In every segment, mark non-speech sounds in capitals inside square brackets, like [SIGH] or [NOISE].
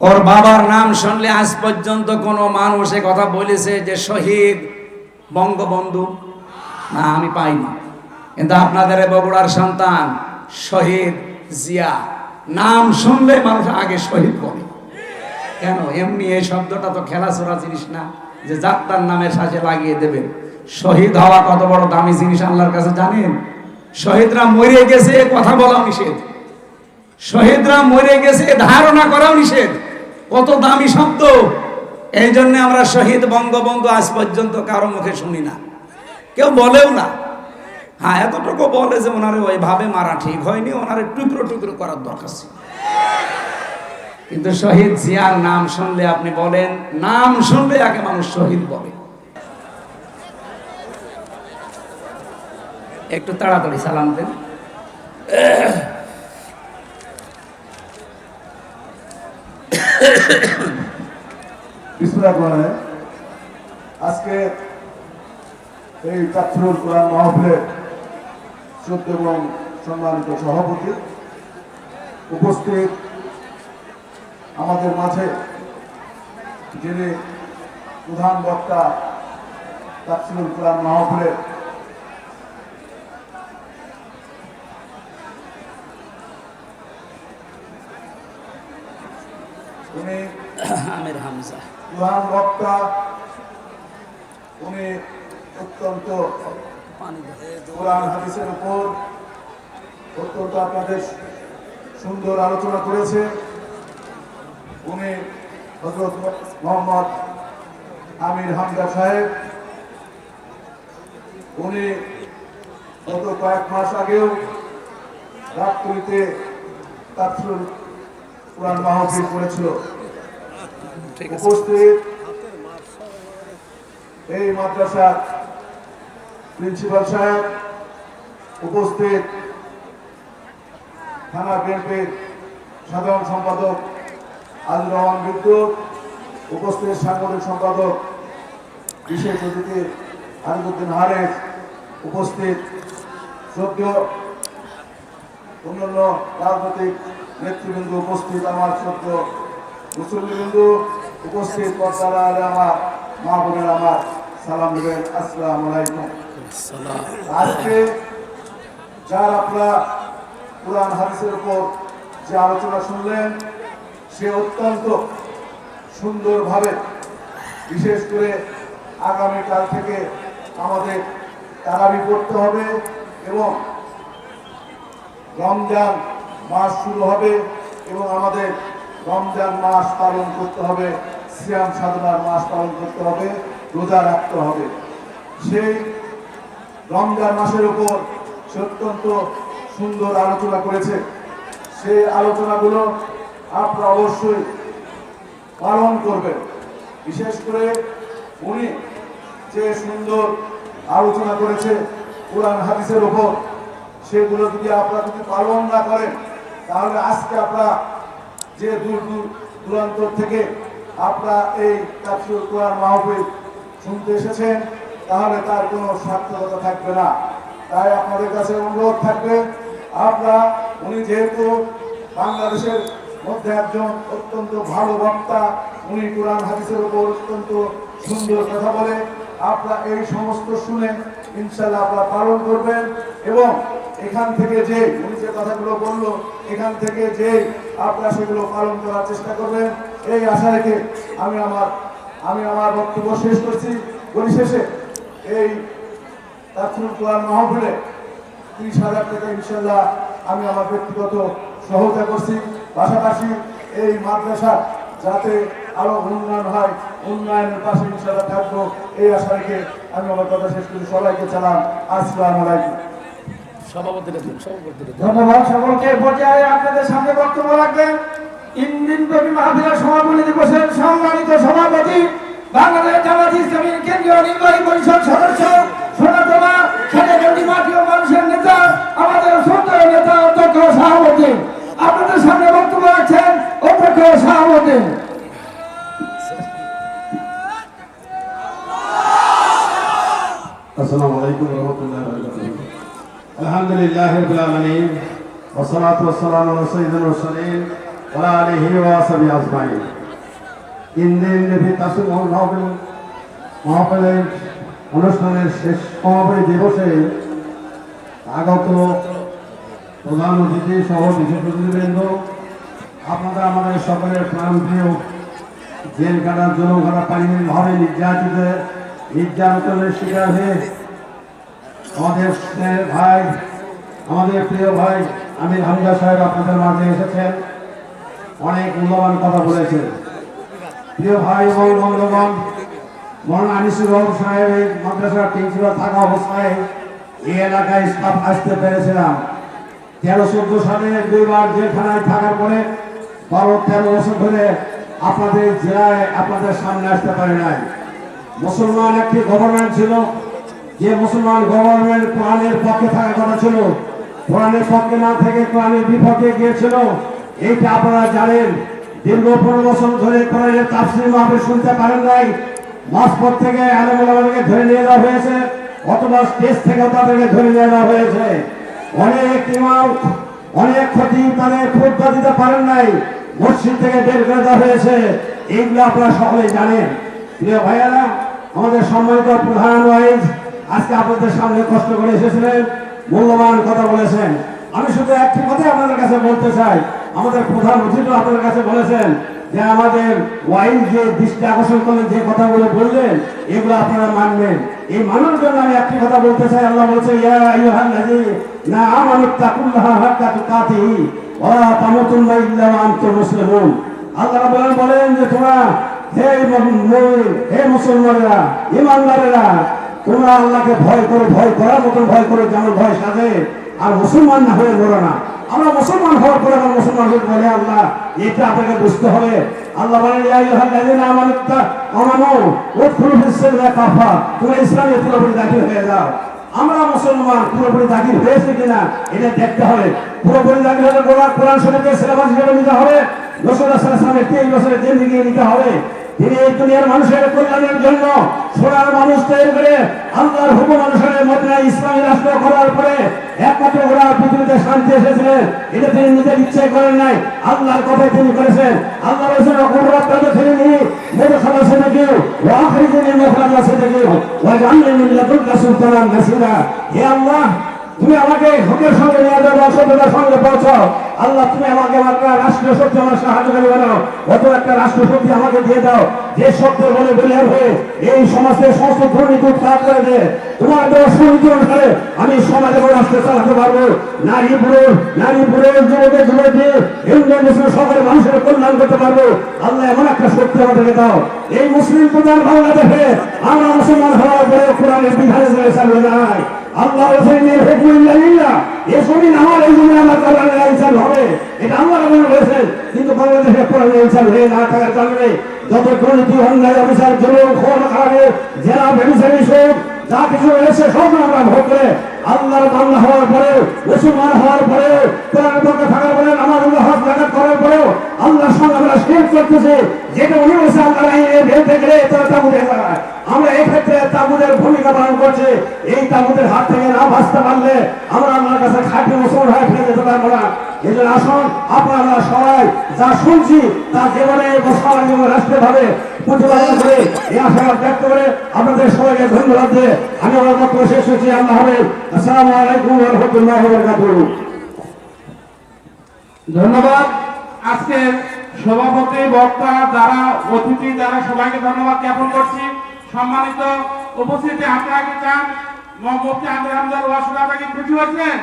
ওর বাবার নাম শুনলে আজ পর্যন্ত কোনো মানুষ কথা বলেছে যে শহীদ বঙ্গবন্ধু। না, আমি পাইনি। কিন্তু আপনাদের বগুড়ার সন্তান শহীদ জিয়া, নাম শুনলে মানুষ আগে শহীদ বলে কেন? এমনি এই শব্দটা তো খেলাচোরা জিনিস না, যে যাত্রার নামের সাথে লাগিয়ে দেবেন। শহীদ হওয়া কত বড় দামি জিনিস আল্লাহর কাছে জানেন? শহীদরা মরে গেছে কথা বলাও নিষেধ। শহীদরা মরে গেছে ধারণা করাও নিষেধ। কত দামি শব্দ। এই জন্য আমরা শহীদ বঙ্গবন্ধু আজ পর্যন্ত কারও মুখে শুনি না। কেউ বলেও না। হ্যাঁ এতটুকু বলে যে ওনারে ওইভাবে মারা ঠিক হয়নি, ওনারে টুকরো টুকরো করার দরকার ছিল। কিন্তু শহীদ জিয়ার নাম শুনলে আপনি বলেন, নাম শুনলে আগে মানুষ শহীদ বলে। একটু তাড়াতাড়ি সালাম দেন। রহিম। আজকে এই চাকরুল কোরআন মাহফিলের শ্রদ্ধ এবং সম্মানিত সভাপতি উপস্থিত আমাদের মাঝে, যিনি প্রধান বক্তা তাফসিরুল কোরআন মাহফিলের উনি [COUGHS] আমির হামজা। প্রধান বক্তা। উনি অত্যন্ত। কোরআন হাদিসের উপর অত্যন্ত আপনাদের সুন্দর আলোচনা করেছে। উনি হজরত মোহাম্মদ আমির হামদা সাহেব। উনি গত কয়েক মাস আগেও রাত্রিতে তাফসিরুল কোরআন মাহফিল করেছিল। উপস্থিত এই মাদ্রাসার প্রিন্সিপাল সাহেব উপস্থিত থানা বিএনপির সাধারণ সম্পাদক আজুর রহমান বিদ্যুৎ উপস্থিত সাংগঠনিক সম্পাদক বিশেষ অতিথি আরিফুদ্দিন হারেস উপস্থিত শ্রদ্ধেয় অন্যান্য রাজনৈতিক নেতৃবৃন্দ উপস্থিত, আমার শ্রদ্ধ মুসল্লিবৃন্দ উপস্থিত, পর্দারা আমার, মা বোনের আমার, সালাম দেবেন আসসালাম আলাইকুম। আজকে যার আপনারা কোরআন হাদিসের উপর যে আলোচনা শুনলেন, সে অত্যন্ত সুন্দরভাবে, বিশেষ করে আগামীকাল থেকে আমাদের তারাবি করতে হবে এবং রমজান মাস শুরু হবে এবং আমাদের রমজান মাস পালন করতে হবে, সিয়াম সাধনার মাস পালন করতে হবে, রোজা রাখতে হবে। সেই রমজান মাসের উপর সে অত্যন্ত সুন্দর আলোচনা করেছে। সেই আলোচনাগুলো আপনারা অবশ্যই পালন করবেন। বিশেষ করে উনি যে সুন্দর আলোচনা করেছে, কোরআন হাদিসের উপর, সেগুলো যদি আপনারা যদি পালন না করেন তাহলে আজকে আপনারা যে দূর দূর দূরান্ত থেকে আপনারা এই তাফসীর কোরআন মাহফিল শুনতে এসেছেন, তাহলে তার কোনো সার্থকতা থাকবে না। তাই আপনাদের কাছে অনুরোধ থাকবে আপনারা উনি যেহেতু বাংলাদেশের মধ্যে একজন অত্যন্ত ভালো বক্তা, উনি কোরআন হাদিসের উপর অত্যন্ত সুন্দর কথা বলে, আপনারা এই সমস্ত শুনে ইনশাল্লাহ আপনারা পালন করবেন এবং এখান থেকে যে উনি যে কথাগুলো বলল এখান থেকে যে আপনারা সেগুলো পালন করার চেষ্টা করবেন, এই আশা রেখে আমি আমার আমি আমার বক্তব্য শেষ করছি। পরিশেষে এই তাফসিরুল কোরআন তিরিশ হাজার টাকা ইনশাল্লাহ আমি আমার ব্যক্তিগত সহায়তা করছি। পাশাপাশি এই মাদ্রাসা যাতে আরও উন্নয়ন হয়, উন্নয়নের পাশে ইনশাল্লাহ থাকব, এই আশা রেখে আমি আমার কথা শেষ করি। সবাইকে চালাম আসসালামু আলাইকুম সভাপতিরা দিন সভাপতিরা দিন। ধন্যবাদ সকলকে। পর্যায়ে আপনাদের সামনে বক্তব্য রাখবেন ইন্দিন কবি মাহফিলের সভাপতি দিবসের সম্মানিত সভাপতি, বাংলাদেশ জামাত ইসলামী কেন্দ্রীয় নির্বাহী পরিষদ সদস্য সোনাতলা খেলেগন্ডি মাটি ও মানুষের والسلام على سيد المرسلين وعلى آله وصحبه أجمعين তিন দিন ব্যাপী তাসির মহাবিল মহাবিলের অনুষ্ঠানের শেষ সমাপনী দিবসে আগত প্রধান অতিথি সহ বিশেষ অতিথিবৃন্দ আপনারা আমাদের সকলের প্রাণপ্রিয় জেল কাটার জন্য কাটা পারিবারিকভাবে নির্যাতিত নির্যাতনের শিকার হয়ে আমাদের স্নেহের ভাই আমাদের প্রিয় ভাই আমির হামজা সাহেব আপনাদের মাঝে এসেছেন। অনেক মূল্যবান কথা বলেছেন। প্রিয় ভাই এবং বন্ধুগণ মৌলানা আনিসুর রহমান সাহেব এই মাদ্রাসার প্রিন্সিপাল থাকা অবস্থায় এই এলাকায় স্টাফ আসতে পেরেছিলাম। তেরো, চোদ্দ সালে দুইবার জেলখানায় থাকার পরে বারো, তেরো বছর ধরে আপনাদের জেলায় আপনাদের সামনে আসতে পারে নাই। মুসলমান একটি গভর্নমেন্ট ছিল। যে মুসলমান গভর্নমেন্ট কোরআনের পক্ষে থাকার কথা ছিল কোরআনের পক্ষে না থেকে কোরআনের বিপক্ষে গিয়েছিল, এইটা আপনারা জানেন। দীর্ঘ পনেরো বছর ধরে কোরআনের তাফসির মাহফিল শুনতে পারেন নাই। মাসপথ থেকে আলমকে ধরে নিয়ে যাওয়া হয়েছে, অথবা স্টেজ থেকে তাদেরকে ধরে নিয়ে যাওয়া হয়েছে। অনেক ইমাম অনেক ক্ষতি তাদের খুদ্া দিতে পারেন নাই। মসজিদ থেকে বের করে দেওয়া হয়েছে, এইগুলো আপনারা সকলেই জানেন। প্রিয় ভাইয়ারা, আমাদের সম্মানিত প্রধান ওয়াইজ, আজকে আপনাদের সামনে কষ্ট করে এসেছিলেন। মূল্যবান কথা বলেছেন। আমি শুধু একটি কথাই আপনাদের কাছে বলতে চাই। আমাদের প্রধান অতিথি আপনাদের কাছে বলেছেন যে আমাদের ওয়াইন যে দৃষ্টি আকর্ষণ করলেন, যে কথাগুলো বললেন, এগুলো আপনারা মানবেন। এই মানার জন্য আমি একটি কথা বলতে চাই। আল্লাহ বলছে না আল্লাহ বলেন যে তোমরা হে মুসলমানেরা, ইমানদারেরা তোমরা আল্লাহকে ভয় করো, ভয় করার মতন ভয় করো যেমন ভয় সাজে। আর মুসলমান না হয়ে মরো না। আমরা মুসলমান হওয়ার পরে আমরা মুসলমান হয়ে বলে আল্লাহ। এটা আপনাকে বুঝতে হবে। আল্লাহ আমানু আমানু উদখুলু ফিস-সিলমি কাফা। তোমরা ইসলামে পুরোপুরি দাখিল হয়ে যাও। আমরা মুসলমান পুরোপুরি দাখিল হয়েছে কিনা, এটা দেখতে হবে। পুরোপুরি দাখিল হলে কোরআন কোরআন শরীফের সিলেবাস হিসেবে নিতে হবে। সাল্লাল্লাহু আলাইহি তেইশ বছরের জিন্দিগি নিতে হবে। তিনি এই দুনিয়ার মানুষের কল্যাণের জন্য সোনার মানুষ তৈরি করে আল্লাহর হুকুম অনুসারে মদিনা ইসলামী রাষ্ট্র করার পরে একমাত্র ওরা পৃথিবীতে শান্তি এসেছিলেন এটা তিনি নিজের ইচ্ছায় করেন নাই। আল্লাহর কথাই তিনি করেছেন। আল্লাহ অকুর রব্বাকে ফিরে নিয়ে মেরে খালা সে দেখি ও আখরি দিনে মেখলা সে দেখি ও জানলে মিল্লাতুল্লাহ সুলতানান নাসিরা হে আল্লাহ, তুমি আমাকে হকের সঙ্গে নিয়ে যাও, অসভ্যতার সঙ্গে পৌঁছাও। আল্লাহ, তুমি আমাকে একটা রাষ্ট্রীয় শক্তি আমার সাহায্যকারী বানাও অত একটা রাষ্ট্র শক্তি আমাকে দিয়ে দাও। যে শব্দের বলে বলিয়ার হয়ে এই সমাজের সমস্ত দুর্নীতি খারাপ করে দেয় তোমার দেওয়া অনুসারে আমি সমাজে রাষ্ট্রে চালাতে পারব। নারী, পুরুষ নারী, পুরুষ, যুবকের, যুবতী, হিন্দু, মুসলিম মানুষের কল্যাণ করতে পারব। আল্লাহ, এমন একটা শক্তি আমাদেরকে দাও। এই মুসলিম প্রধান বাংলাদেশে আমরা মুসলমান হওয়ার পরে কোরআনের বিধানে আল্লাহ হোসেনের হুকুমিল্লাহ এ জমিন আমার, এই জমিন আমার কোরআনের আইনসাল হবে। এটা আল্লাহ রাবুল বলেছেন কিন্তু বাংলাদেশে কোরআনের আইনসাল হয়ে না থাকার কারণে যত দুর্নীতি, অন্যায় অফিসার জরুর খোল খাবে জেলা ব্যবসায়ী সব, যা কিছু রয়েছে সব আমরা ভোগ করে আল্লাহর বাংলা হওয়ার পরে মুসলমান হওয়ার পরে কোরআনের পক্ষে থাকার পরে আমার আল্লাহ হক জাকাত করার পরেও আল্লাহর সঙ্গে আমরা শেখ করতেছে। যেটা উনি বলছে আল্লাহর আইনে বেরোতে গেলে তারা তাবুতে যায় আমরা এই ক্ষেত্রে তাবুদের ভূমিকা পালন করছি। এই তাবুদের হাত থেকে না বাঁচতে পারলে আমরা আল্লাহর কাছে খাটি মুসলমান হয়ে ফিরে যেতে পারব না। এই জন্য আসুন, আপনারা সবাই যা শুনছি, তা জীবনে বসার জীবনে রাষ্ট্রে ভাবে প্রতিপালন করে, এই আশাবাদ ব্যক্ত করে আপনাদের সবাইকে ধন্যবাদ দিয়ে আমি আমার বক্তব্য শেষ হচ্ছি আল্লাহ হবে আসসালামু আলাইকুম রহমতুল্লাহ ধন্যবাদ। আজকে সভাপতি, বক্তা, যারা, অতিথি, যারা সবাইকে ধন্যবাদ জ্ঞাপন করছি। সম্মানিত উপস্থিতি আপনারা কি চান? মুফতি আমির হামদার ওয়াজ শুনে আপনারা কি খুশি হয়েছেন?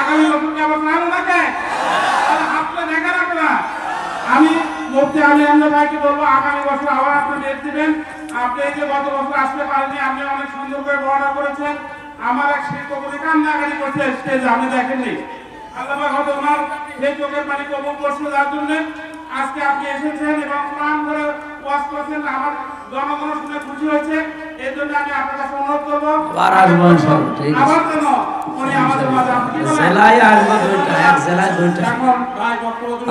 আগামী বছর কি আবার ওনাকে? তাহলে হাতটা দেখা রাখবে আমি মুফতি আমির হামদার ভাইকে বলব, আগামী বছর আবার আপনি ডেট দিবেন। আপনি যে গত বছর আসতে পারেননি, আপনি অনেক সুন্দর করে বর্ণনা করেছেন। আমার এক শিক্ষক উনি কান্নাকাটি করছে স্টেজে আপনি দেখেননি। আল্লাহ হয়তো ওনার সেই চোখের পানি কবুল করছে যার জন্য আজকে আপনি এসেছেন এবং প্রাণ করে ওয়াজ করছেন। আমার জনগণ শুনে খুশি হয়েছে এর জন্য আমি আপনার কাছে অনুরোধ করব আবার কেন উনি আমাদের মাঝে আপনি জেলায় আসবে দুইটা এক জেলায় দুইটা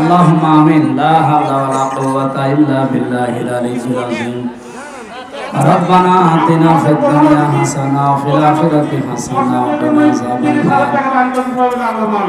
اللهم آمين لا حول ولا قوة إلا بالله العلي العظيم ربنا آتنا في الدنيا حسنة وفي الآخرة حسنة وقنا عذاب النار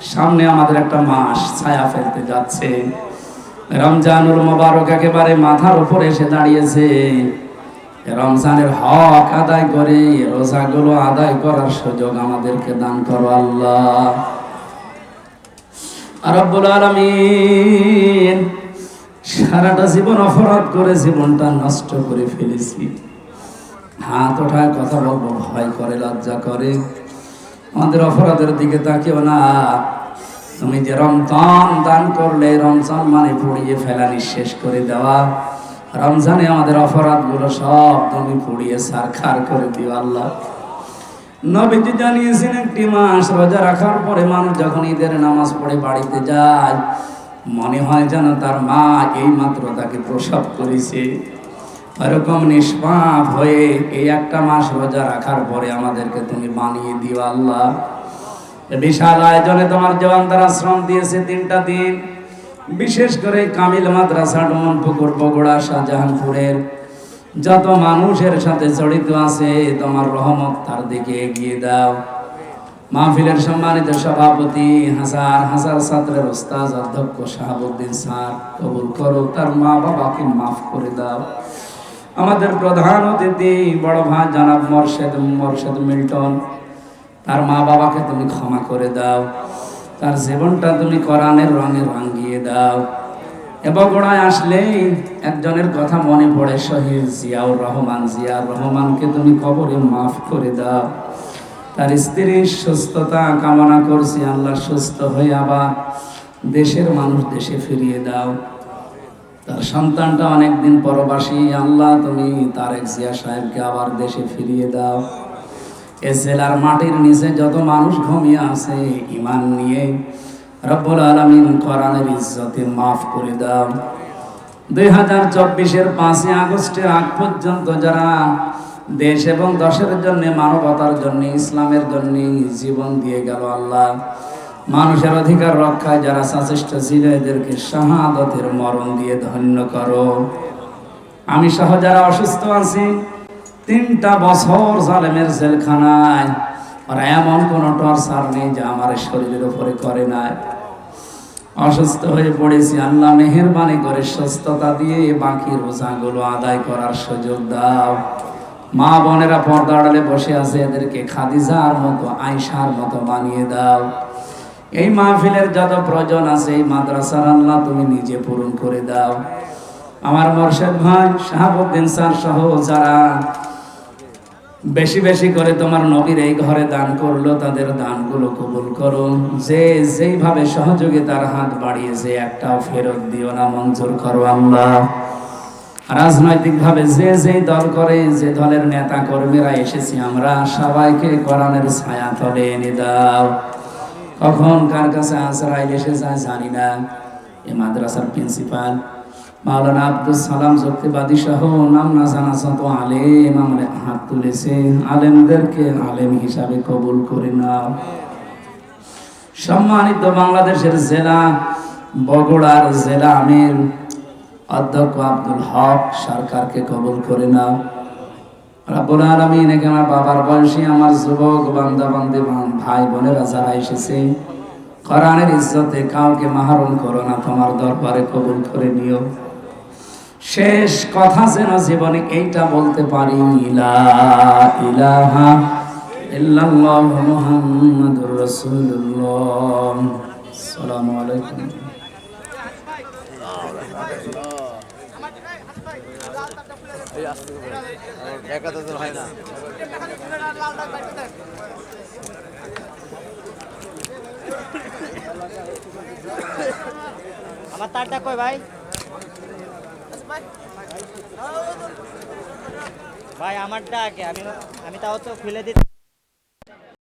সামনে আমাদের একটা মাস ছায়া ফেলতে যাচ্ছে। রমজানুল মোবারক একেবারে মাথার উপরে এসে দাঁড়িয়েছে। রমজানের হক আদায় করে, রোজাগুলো আদায় করার সুযোগ আমাদেরকে দান করো আল্লাহ। রব্বুল আলামিন সারাটা জীবন অপরাধ করে জীবনটা নষ্ট করে ফেলেছি। হাত ওঠায় কথা বলব, ভয় করে, লজ্জা করে। আমাদের অপরাধের দিকে তাকিও না। তুমি যে রমজান দান করলে, রমজান মানে পুড়িয়ে ফেলা নিঃশেষ করে দেওয়া। রমজানে আমাদের অপরাধগুলো সব তুমি পুড়িয়ে সারখার করে দিও আল্লাহ। নবীজি জানিয়েছেন, একটি মাস রোজা রাখার পরে মানুষ যখন ঈদের নামাজ পড়ে বাড়িতে যায়, মনে হয় যেন তার মা এই মাত্র তাকে প্রসব করেছে। এরকম নিষ্পাপ হয়ে এই একটা মাস রোজা রাখার পরে আমাদেরকে তুমি বানিয়ে দিও আল্লাহ। বিশাল আয়োজনে তোমার জওয়ান তারা শ্রম দিয়েছে তিনটা দিন। বিশেষ করে কামিল মাদ্রাসা, ডুমনপুকুর, বগুড়া, শাহজাহানপুরের যত মানুষের সাথে জড়িত আছে, তোমার রহমত তার দিকে এগিয়ে দাও। মাহফিলের সম্মানিত সভাপতি হাজার হাজার ছাত্রের ওস্তাজ অধ্যক্ষ শাহাবুদ্দিন স্যার, কবুল করো, তার মা বাবাকে মাফ করে দাও। আমাদের প্রধান অতিথি, বড় ভাই জনাব মর্শেদ মর্শেদ মিল্টন। তার মা বাবাকে তুমি ক্ষমা করে দাও। তার জীবনটা তুমি কোরআনের রঙে রাঙিয়ে দাও। এবং গোড়ায় আসলেই একজনের কথা মনে পড়ে, শহীদ জিয়াউর রহমান। জিয়াউর রহমানকে তুমি কবরে মাফ করে দাও। তার স্ত্রীর সুস্থতা কামনা করছি, আল্লাহ সুস্থ হয়ে আবার দেশের মানুষ দেশে ফিরিয়ে দাও। তার সন্তানটা অনেকদিন পরবাসী। আল্লাহ, তুমি তারেক জিয়া সাহেবকে আবার দেশে ফিরিয়ে দাও। এ জেলার মাটির নিচে যত মানুষ ঘুমিয়ে আছে ইমান নিয়ে রব্বুল আলমিন কোরআনের ইজ্জতে মাফ করে দাও। দুই হাজার চব্বিশের পাঁচই আগস্টের আগ পর্যন্ত যারা দেশ এবং দশের জন্য মানবতার জন্য, ইসলামের জন্য জীবন দিয়ে গেল আল্লাহ। মানুষের অধিকার রক্ষায় যারা সচেষ্ট ছিল, এদেরকে শাহাদতের মরণ দিয়ে ধন্য করো। আমি সহ যারা অসুস্থ আছি, তিনটা বছর জালেমের জেলখানায় আর এমন কোন টর্চার নেই যে আমার শরীরের উপরে করে নাই অসুস্থ হয়ে পড়েছি, আল্লাহ মেহেরবানি করে সুস্থতা দিয়ে বাকি রোজাগুলো আদায় করার সুযোগ দাও। মা বোনেরা পর্দা আড়ালে বসে আছে, এদেরকে খাদিজার মতো আয়সার মতো বানিয়ে দাও। এই মাহফিলের যত প্রয়োজন আছে এই মাদ্রাসার আল্লাহ তুমি নিজে পূরণ করে দাও। আমার মোর্শেদ ভাই, শাহাবুদ্দিন স্যার সহ যারা বেশি বেশি করে তোমার নবীর এই ঘরে দান করল, তাদের দানগুলো কবুল করো। যে যেইভাবে সহযোগিতার হাত বাড়িয়েছে একটাও ফেরত দিও না, মঞ্জুর করো আল্লাহ। রাজনৈতিক ভাবে যে যেই দল করে, যে দলের নেতা কর্মীরা এসেছি আমরা, সবাইকে কোরআনের ছায়া তলে এনে দাও। কখন কার কাছে আজরাইল এসে যায় জানি না। এই মাদ্রাসার প্রিন্সিপাল, মাওলানা আব্দুল সালাম যুক্তিবাদী সহ নাম না জানা যত আলেম আমরা হাত তুলেছে আলেমদেরকে আলেম হিসাবে কবুল করে নাও। সম্মানিত বাংলাদেশের জেলা, বগুড়ার জেলা আমির, অধ্যক্ষ আব্দুল হক সরকারকে কবুল করে নাও। আমার বাবার বয়সী, আমার যুবক ভাই বোনেরা যারা এসেছে ইজ্জতে কাউকে মাহরুম করো না, তোমার দরবারে কবুল করে নিও। শেষ কথা যেন জীবনে এইটা বলতে পারি ইলা ইলাহা ইল্লাল্লাহ মুহাম্মাদুর রাসূলুল্লাহ। আসসালামু আলাইকুম। একাত্তর হয় না। আমার তারটা কই ভাই? ভাই আমারটা আগে। আমি আমি তাও তো খুলে দিতে